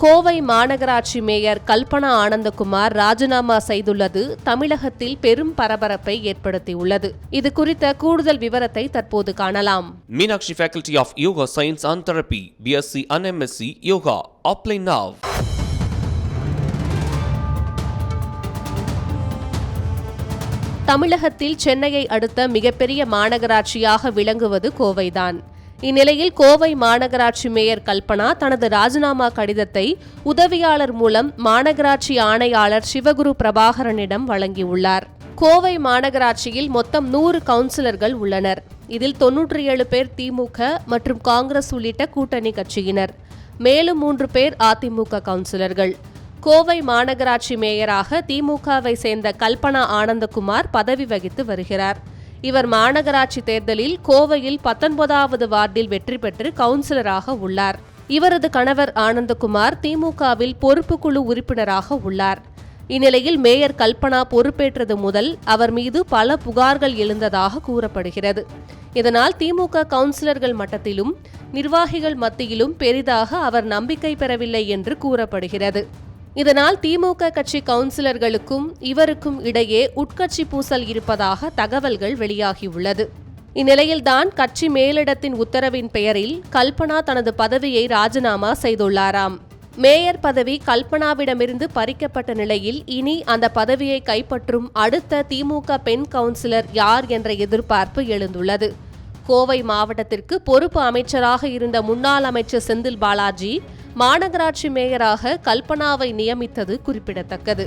கோவை மாநகராட்சி மேயர் கல்பனா ஆனந்தகுமார் ராஜினாமா செய்துள்ளது தமிழகத்தில் பெரும் பரபரப்பை ஏற்படுத்தியுள்ளது இது குறித்த கூடுதல் விவரத்தை தற்போது காணலாம் Faculty of Yoga Science and Therapy, BSc and MSc Yoga. Apply now. தமிழகத்தில் சென்னையை அடுத்த மிகப்பெரிய மாநகராட்சியாக விளங்குவது கோவைதான் இந்நிலையில் கோவை மாநகராட்சி மேயர் கல்பனா தனது ராஜினாமா கடிதத்தை உதவியாளர் மூலம் மாநகராட்சி ஆணையாளர் சிவகுரு பிரபாகரனிடம் வழங்கியுள்ளார். கோவை மாநகராட்சியில் மொத்தம் நூறு கவுன்சிலர்கள் உள்ளனர். இதில் தொன்னூற்றி ஏழு பேர் திமுக மற்றும் காங்கிரஸ் உள்ளிட்ட கூட்டணி கட்சியினர். மேலும் மூன்று பேர் அதிமுக கவுன்சிலர்கள். கோவை மாநகராட்சி மேயராக திமுகவை சேர்ந்த கல்பனா ஆனந்தகுமார் பதவி வகித்து வருகிறார். இவர் மாநகராட்சி தேர்தலில் கோவையில் பத்தொன்பதாவது வார்டில் வெற்றி பெற்று கவுன்சிலராக உள்ளார். இவரது கணவர் ஆனந்தகுமார் திமுகவில் பொறுப்புக்குழு உறுப்பினராக உள்ளார். இந்நிலையில் மேயர் கல்பனா பொறுப்பேற்றது முதல் அவர் மீது பல புகார்கள் எழுந்ததாக கூறப்படுகிறது. இதனால் திமுக கவுன்சிலர்கள் மட்டத்திலும் நிர்வாகிகள் மத்தியிலும் பெரிதாக அவர் நம்பிக்கை பெறவில்லை என்று கூறப்படுகிறது. இதனால் திமுக கட்சி கவுன்சிலர்களுக்கும் இவருக்கும் இடையே உட்கட்சி பூசல் இருப்பதாக தகவல்கள் வெளியாகியுள்ளது. இந்நிலையில்தான் கட்சி மேலிடத்தின் உத்தரவின் பெயரில் கல்பனா தனது பதவியை ராஜினாமா செய்துள்ளாராம். மேயர் பதவி கல்பனாவிடமிருந்து பறிக்கப்பட்ட நிலையில் இனி அந்த பதவியை கைப்பற்றும் அடுத்த திமுக பெண் கவுன்சிலர் யார் என்ற எதிர்பார்ப்பு எழுந்துள்ளது. கோவை மாவட்டத்திற்கு பொறுப்பு அமைச்சராக இருந்த முன்னாள் அமைச்சர் செந்தில் பாலாஜி மாநகராட்சி மேயராக கல்பனாவை நியமித்தது குறிப்பிடத்தக்கது.